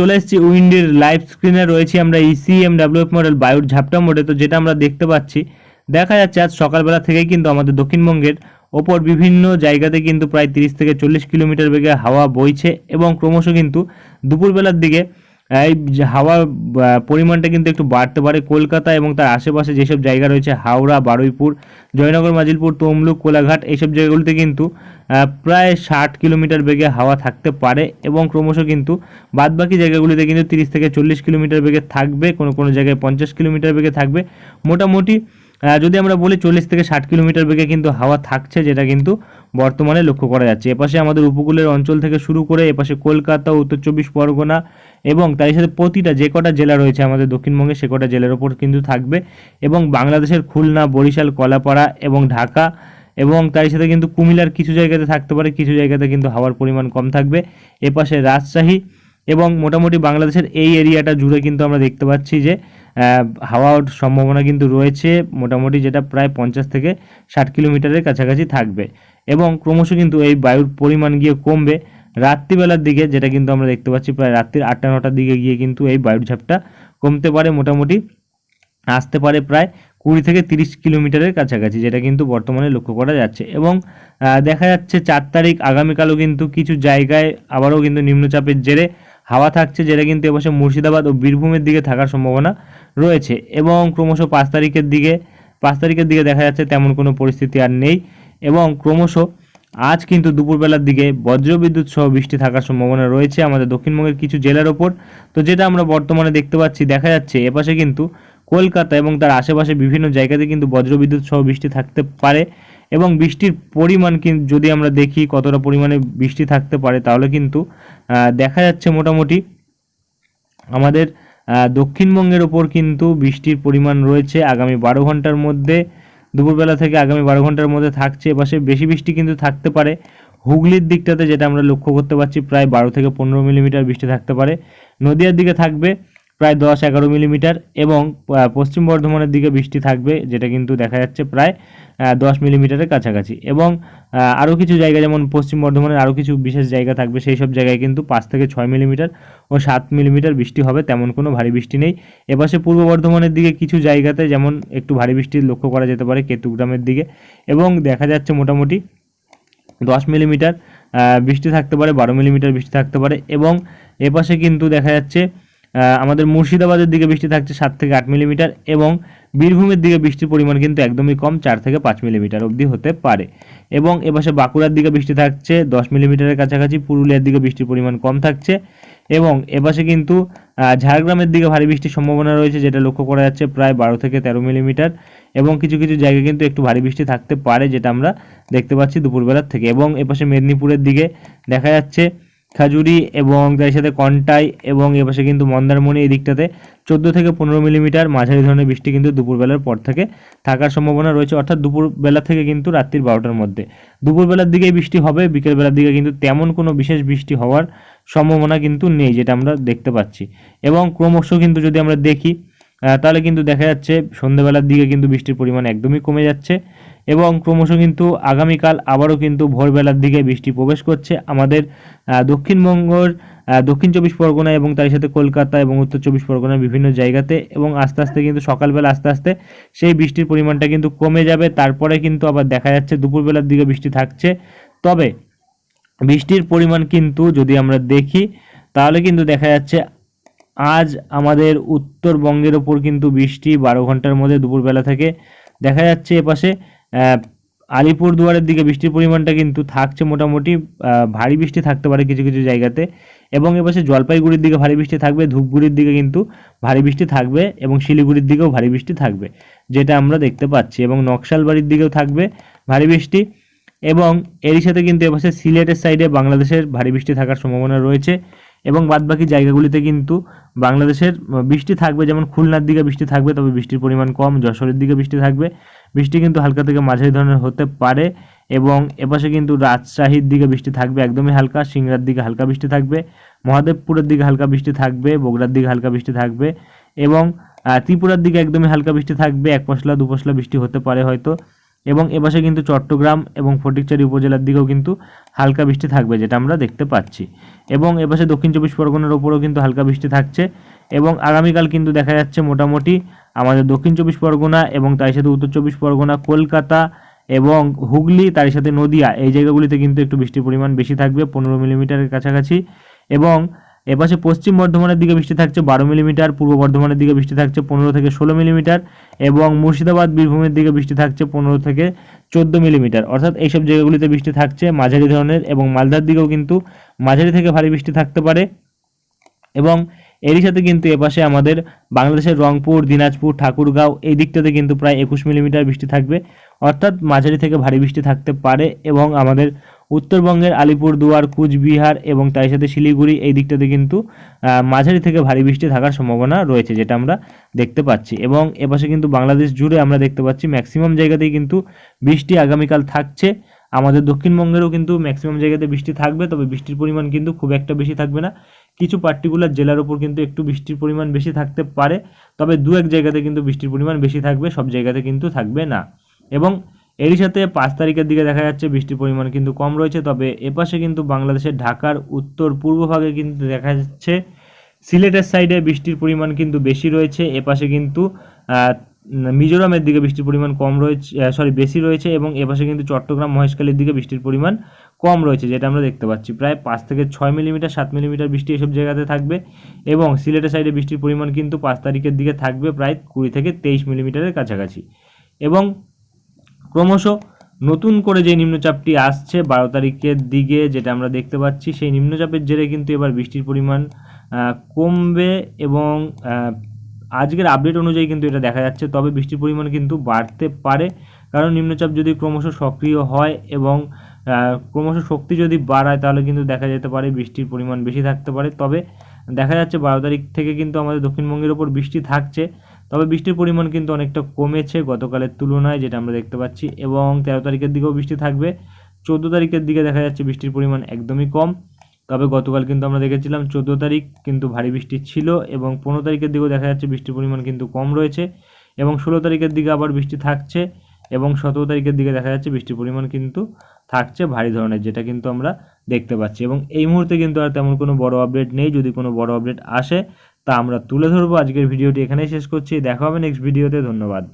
চলে এসেছি উইন্ডের লাইভ স্ক্রিনে, রয়েছি আমরা E EC M WF model বায়ুর ঝাপটা মোডে। তো যেটা আমরা দেখতে পাচ্ছি, দেখা যাচ্ছে আজ সকালবেলা থেকেই কিন্তু আমাদের দক্ষিণবঙ্গের ওপর বিভিন্ন জায়গাতে কিন্তু প্রায় তিরিশ থেকে চল্লিশ কিলোমিটার বেগে হাওয়া বইছে এবং ক্রমশ কিন্তু দুপুরবেলার দিকে, এই হাওয়ার পরিমাণটা কিন্তু একটু বাড়তে পারে কলকাতা এবং তার আশেপাশে যেসব জায়গা রয়েছে, হাওড়া, বারুইপুর, জয়নগর, মাজিলপুর, তমলুক, কোলাঘাট, এইসব জায়গাগুলিতে কিন্তু প্রায় ষাট কিলোমিটার বেগে হাওয়া থাকতে পারে এবং ক্রমশ কিন্তু বাদবাকি জায়গাগুলিতে কিন্তু তিরিশ থেকে চল্লিশ কিলোমিটার বেগে থাকবে, কোনো কোনো জায়গায় পঞ্চাশ কিলোমিটার বেগে থাকবে। মোটামুটি যদি আমরা বলি চল্লিশ থেকে ষাট কিলোমিটার বেগে কিন্তু হাওয়া থাকছে, যেটা কিন্তু বর্তমানে লক্ষ্য করা যাচ্ছে। এপাশে আমাদের উপকূলের অঞ্চল থেকে শুরু করে এপাশে কলকাতা, উত্তর চব্বিশ পরগনা এবং তার সাথে প্রতিটা যে কটা জেলা রয়েছে আমাদের দক্ষিণবঙ্গে, সে কটা জেলার ওপর কিন্তু থাকবে এবং বাংলাদেশের খুলনা, বরিশাল, কলাপাড়া এবং ঢাকা এবং তার সাথে কিন্তু কুমিল্লার কিছু জায়গাতে থাকতে পারে, কিছু জায়গাতে কিন্তু হাওয়ার পরিমাণ কম থাকবে। এপাশে রাজশাহী এবং মোটামুটি বাংলাদেশের এই এরিয়াটা জুড়ে কিন্তু আমরা দেখতে পাচ্ছি যে হাওয়ার সম্ভাবনা কিন্তু রয়েছে, মোটামুটি যেটা প্রায় পঞ্চাশ থেকে ষাট কিলোমিটারের কাছাকাছি থাকবে। এবং ক্রমশ কিন্তু এই বায়ুর পরিমাণ গিয়ে কমবে। রাত্রিবেলার দিকে যেটা কিন্তু আমরা দেখতে পাচ্ছি, প্রায় রাত্রির আটটা নটার দিকে গিয়ে কিন্তু এই বায়ুর ঝাপটা কমতে পারে, মোটামুটি আসতে পারে প্রায় কুড়ি থেকে তিরিশ কিলোমিটারের কাছাকাছি, যেটা কিন্তু বর্তমানে লক্ষ্য করা যাচ্ছে। এবং দেখা যাচ্ছে চার তারিখ আগামীকালও কিন্তু কিছু জায়গায় আবারও কিন্তু নিম্নচাপের জেরে হাওয়া থাকছে, যেটা কিন্তু এবছর মুর্শিদাবাদ ও বীরভূমের দিকে থাকার সম্ভাবনা রয়েছে। এবং ক্রমশ পাঁচ তারিখের দিকে, পাঁচ তারিখের দিকে দেখা যাচ্ছে তেমন কোনো পরিস্থিতি আর নেই। এবং ক্রমশ আজ কিন্তু দুপুরবেলার দিকে বজ্রবিদ্যুৎ সহ বৃষ্টি থাকার সম্ভাবনা রয়েছে আমাদের দক্ষিণবঙ্গের কিছু জেলার ওপর। তো যেটা আমরা বর্তমানে দেখতে পাচ্ছি, দেখা যাচ্ছে এপাশে কিন্তু কলকাতা এবং তার আশেপাশে বিভিন্ন জায়গাতে কিন্তু বজ্রবিদ্যুৎ সহ বৃষ্টি থাকতে পারে এবং বৃষ্টির পরিমাণ কিন্তু যদি আমরা দেখি কতটা পরিমাণে বৃষ্টি থাকতে পারে তাহলে কিন্তু দেখা যাচ্ছে মোটামুটি আমাদের দক্ষিণবঙ্গের ওপর কিন্তু বৃষ্টির পরিমাণ রয়েছে আগামী বারো ঘণ্টার মধ্যে, দুপুরবেলা থেকে আগামী বারো ঘণ্টার মধ্যে থাকছে, এপাশে বেশি বৃষ্টি কিন্তু থাকতে পারে। হুগলির দিকটাতে যেটা আমরা লক্ষ্য করতে পারছি, প্রায় বারো থেকে পনেরো মিলিমিটার বৃষ্টি থাকতে পারে। নদিয়ার দিকে থাকবে প্রায় দশ এগারো মিলিমিটার এবং পশ্চিম বর্ধমানের দিকে বৃষ্টি থাকবে, যেটা কিন্তু দেখা যাচ্ছে প্রায় দশ মিলিমিটারের কাছাকাছি। এবং আরও কিছু জায়গা যেমন পশ্চিম বর্ধমানের আরও কিছু বিশেষ জায়গা থাকবে, সেই সব জায়গায় কিন্তু পাঁচ থেকে ছয় মিলিমিটার ও সাত মিলিমিটার বৃষ্টি হবে, তেমন কোনো ভারী বৃষ্টি নেই। এপাশে পূর্ব বর্ধমানের দিকে কিছু জায়গাতে যেমন একটু ভারী বৃষ্টি লক্ষ্য করা যেতে পারে, কেতুগ্রামের দিকে। এবং দেখা যাচ্ছে মোটামুটি দশ মিলিমিটার বৃষ্টি থাকতে পারে, বারো মিলিমিটার বৃষ্টি থাকতে পারে। এবং এপাশে কিন্তু দেখা যাচ্ছে আমাদের মুর্শিদাবাদের দিকে বৃষ্টি থাকছে সাত থেকে আট মিলিমিটার এবং বীরভূমের দিকে বৃষ্টির পরিমাণ কিন্তু একদমই কম, চার থেকে পাঁচ মিলিমিটার অবধি হতে পারে। এবং এপাশে বাঁকুড়ার দিকে বৃষ্টি থাকছে, দশ মিলিমিটারের কাছাকাছি, পুরুলিয়ার দিকে বৃষ্টির পরিমাণ কম থাকছে এবং এপাশে কিন্তু ঝাড়গ্রামের দিকে ভারী বৃষ্টির সম্ভাবনা রয়েছে, যেটা লক্ষ্য করা যাচ্ছে প্রায় বারো থেকে তেরো মিলিমিটার এবং কিছু কিছু জায়গায় কিন্তু একটু ভারী বৃষ্টি থাকতে পারে, যেটা আমরা দেখতে পাচ্ছি দুপুরবেলার থেকে। এবং এপাশে মেদিনীপুরের দিকে দেখা যাচ্ছে খাজুরি এবং তার সাথে কন্টাই এবং এপাশে কিন্তু মন্দারমণি এই দিকটাতে চোদ্দ থেকে পনেরো মিলিমিটার মাঝারি ধরনের বৃষ্টি কিন্তু দুপুরবেলার পর থেকে থাকার সম্ভাবনা রয়েছে। অর্থাৎ দুপুরবেলা থেকে কিন্তু রাত্রির বারোটার মধ্যে। দুপুরবেলার দিকেই বৃষ্টি হবে, বিকেলবেলার দিকে কিন্তু তেমন কোনো বিশেষ বৃষ্টি হওয়ার সম্ভাবনা কিন্তু নেই, যেটা আমরা দেখতে পাচ্ছি। এবং ক্রমশ কিন্তু যদি আমরা দেখি তাহলে কিন্তু দেখা যাচ্ছে সন্ধ্যেবেলার দিকে কিন্তু বৃষ্টির পরিমাণ একদমই কমে যাচ্ছে। এবং ক্রমশ কিন্তু আগামীকাল আবারও কিন্তু ভোরবেলার দিকে বৃষ্টি প্রবেশ করছে। আমাদের দক্ষিণবঙ্গর দক্ষিণ চব্বিশ পরগনা এবং তার সাথে কলকাতা এবং উত্তর চব্বিশ পরগনার বিভিন্ন জায়গাতে এবং আস্তে আস্তে কিন্তু সকালবেলা আস্তে আস্তে সেই বৃষ্টির পরিমাণটা কিন্তু কমে যাবে। তারপরে কিন্তু আবার দেখা যাচ্ছে দুপুরবেলার দিকে বৃষ্টি থাকছে। তবে বৃষ্টির পরিমাণ কিন্তু যদি আমরা দেখি, তাহলে কিন্তু দেখা যাচ্ছে আজ আমাদের উত্তরবঙ্গের ওপর কিন্তু বৃষ্টি বারো ঘণ্টার মধ্যে দুপুরবেলা থেকে দেখা যাচ্ছে এপাশে আলিপুরদুয়ারের দিকে বৃষ্টির পরিমাণটা কিন্তু থাকছে মোটামুটি ভারী বৃষ্টি থাকতে পারে কিছু কিছু জায়গাতে। এবং এপাশে জলপাইগুড়ির দিকে ভারী বৃষ্টি থাকবে, ধূপগুড়ির দিকে কিন্তু ভারী বৃষ্টি থাকবে এবং শিলিগুড়ির দিকেও ভারী বৃষ্টি থাকবে, যেটা আমরা দেখতে পাচ্ছি। এবং নকশালবাড়ির দিকেও থাকবে ভারী বৃষ্টি এবং এরই সাথে কিন্তু এপাশে সিলেটের সাইডে বাংলাদেশের ভারী বৃষ্টি থাকার সম্ভাবনা রয়েছে। এবং বাদবাকি জায়গাগুলিতে কিন্তু বাংলাদেশের বৃষ্টি থাকবে, যেমন খুলনার দিকে বৃষ্টি থাকবে, তবে বৃষ্টির পরিমাণ কম, যশোরের দিকে বৃষ্টি থাকবে। বৃষ্টি কিন্তু হালকা থেকে মাঝারি ধরনের হতে পারে এবং এপাশে কিন্তু রাজশাহীর দিকে বৃষ্টি থাকবে একদমই হালকা, সিংড়ার দিকে হালকা বৃষ্টি থাকবে, মহাদেবপুরের দিকে হালকা বৃষ্টি থাকবে, বগুড়ার দিকে হালকা বৃষ্টি থাকবে এবং ত্রিপুরার দিকে একদমই হালকা বৃষ্টি থাকবে, এক পশলা, দু পশলা বৃষ্টি হতে পারে হয়তো। এবং এপাশে কিন্তু চট্টগ্রাম এবং ফটিকচারি উপজেলার দিকেও কিন্তু হালকা বৃষ্টি থাকবে, যেটা আমরা দেখতে পাচ্ছি। এবং এপাশে দক্ষিণ চব্বিশ পরগনার ওপরেও কিন্তু হালকা বৃষ্টি থাকছে এবং আগামীকাল কিন্তু দেখা যাচ্ছে মোটামুটি আমাদের দক্ষিণ চব্বিশ পরগনা এবং তার সাথে উত্তর চব্বিশ পরগনা, কলকাতা এবং হুগলি, তার সাথে নদিয়া, এই জায়গাগুলিতে কিন্তু একটু বৃষ্টির পরিমাণ বেশি থাকবে, পনেরো মিলিমিটারের কাছাকাছি। এবং এপাশে পশ্চিম বর্ধমানের দিকে বৃষ্টি থাকছে বারো মিলিমিটার, পূর্ব বর্ধমানের দিকে বৃষ্টি থাকছে পনেরো থেকে ষোলো মিলিমিটার এবং মুর্শিদাবাদ, বীরভূমের দিকে বৃষ্টি থাকছে পনেরো থেকে চোদ্দ মিলিমিটার। অর্থাৎ এইসব জায়গাগুলিতে বৃষ্টি থাকছে মাঝারি ধরনের এবং মালদার দিকেও কিন্তু মাঝারি থেকে ভারী বৃষ্টি থাকতে পারে এবং এরই সাথে কিন্তু এপাশে আমাদের বাংলাদেশের রংপুর, দিনাজপুর, ঠাকুরগাঁও এই দিকটাতে কিন্তু প্রায় একুশ মিলিমিটার বৃষ্টি থাকবে। অর্থাৎ মাঝারি থেকে ভারী বৃষ্টি থাকতে পারে এবং আমাদের উত্তরবঙ্গের আলিপুরদুয়ার কুচবিহার এবং তার সাথে শিলিগুড়ি এই দিকটাতে কিন্তু মাঝারি থেকে ভারী বৃষ্টি থাকার সম্ভাবনা রয়েছে, যেটা আমরা দেখতে পাচ্ছি। এবং এপাশে কিন্তু বাংলাদেশ জুড়ে আমরা দেখতে পাচ্ছি ম্যাক্সিমাম জায়গাতেই কিন্তু বৃষ্টি আগামীকাল থাকছে। আমাদের দক্ষিণবঙ্গেরও কিন্তু ম্যাক্সিমাম জায়গাতে বৃষ্টি থাকবে, তবে বৃষ্টির পরিমাণ কিন্তু খুব একটা বেশি থাকবে না। কিছু পার্টিকুলার জেলার উপর কিন্তু একটু বৃষ্টির পরিমাণ বেশি থাকতে পারে, তবে দু এক জায়গাতে কিন্তু বৃষ্টির পরিমাণ বেশি থাকবে, সব জায়গাতে কিন্তু থাকবে না। এবং এরই সাথে পাঁচ তারিখের দিকে দেখা যাচ্ছে বৃষ্টির পরিমাণ কিন্তু কম রয়েছে, তবে এপাশে কিন্তু বাংলাদেশের ঢাকার উত্তর পূর্ব ভাগে কিন্তু দেখা যাচ্ছে সিলেটের সাইডে বৃষ্টির পরিমাণ কিন্তু বেশি রয়েছে, এপাশে কিন্তু মিজোরামের দিকে বৃষ্টির পরিমাণ কম রয়েছে সরি বেশি রয়েছে এবং এপাশে কিন্তু চট্টগ্রাম মহেশখালীর দিকে বৃষ্টির পরিমাণ কম রয়েছে, যেটা আমরা দেখতে পাচ্ছি। প্রায় পাঁচ থেকে ছয় মিলিমিটার, সাত মিলিমিটার বৃষ্টি এসব জায়গাতে থাকবে এবং সিলেটের সাইডে বৃষ্টির পরিমাণ কিন্তু পাঁচ তারিখের দিকে থাকবে প্রায় কুড়ি থেকে তেইশ মিলিমিটারের কাছাকাছি। এবং ক্রমশ নতুন করে যে নিম্নচাপটি আসছে বারো তারিখের দিকে যেটা আমরা দেখতে পাচ্ছি, সেই নিম্নচাপের জেরে কিন্তু এবার বৃষ্টির পরিমাণ কমবে এবং আজকের আপডেট অনুযায়ী কিন্তু এটা দেখা যাচ্ছে। তবে বৃষ্টির পরিমাণ কিন্তু বাড়তে পারে, কারণ নিম্নচাপ যদি ক্রমশ সক্রিয় হয় এবং ক্রমশ শক্তি যদি বাড়ায়, তাহলে কিন্তু দেখা যেতে পারে বৃষ্টির পরিমাণ বেশি থাকতে পারে। তবে দেখা যাচ্ছে বারো তারিখ থেকে কিন্তু আমাদের দক্ষিণবঙ্গের ওপর বৃষ্টি থাকছে। তবে বৃষ্টির পরিমাণ কিন্তু অনেকটা কমেছে গতকালের তুলনায়, যেটা আমরা দেখতে পাচ্ছি। এবং তেরো তারিখের দিকেও বৃষ্টি থাকবে। চোদ্দ তারিখের দিকে দেখা যাচ্ছে বৃষ্টির পরিমাণ একদমই কম। তবে গতকাল কিন্তু আমরা দেখেছিলাম চোদ্দ তারিখ কিন্তু ভারী বৃষ্টি ছিল এবং পনেরো তারিখের দিকেও দেখা যাচ্ছে বৃষ্টির পরিমাণ কিন্তু কম রয়েছে এবং ষোলো তারিখের দিকে আবার বৃষ্টি থাকছে এবং সতেরো তারিখের দিকে দেখা যাচ্ছে বৃষ্টির পরিমাণ কিন্তু থাকছে ভারী ধরনের, যেটা কিন্তু আমরা দেখতে পাচ্ছি। এবং এই মুহূর্তে কিন্তু আর তেমন কোনো বড় আপডেট নেই। যদি কোনো বড় আপডেট আসে তা আমরা তুলে ধরবো। আজকের ভিডিওটি এখানেই শেষ করছি। দেখা হবে নেক্সট ভিডিওতে ধন্যবাদ।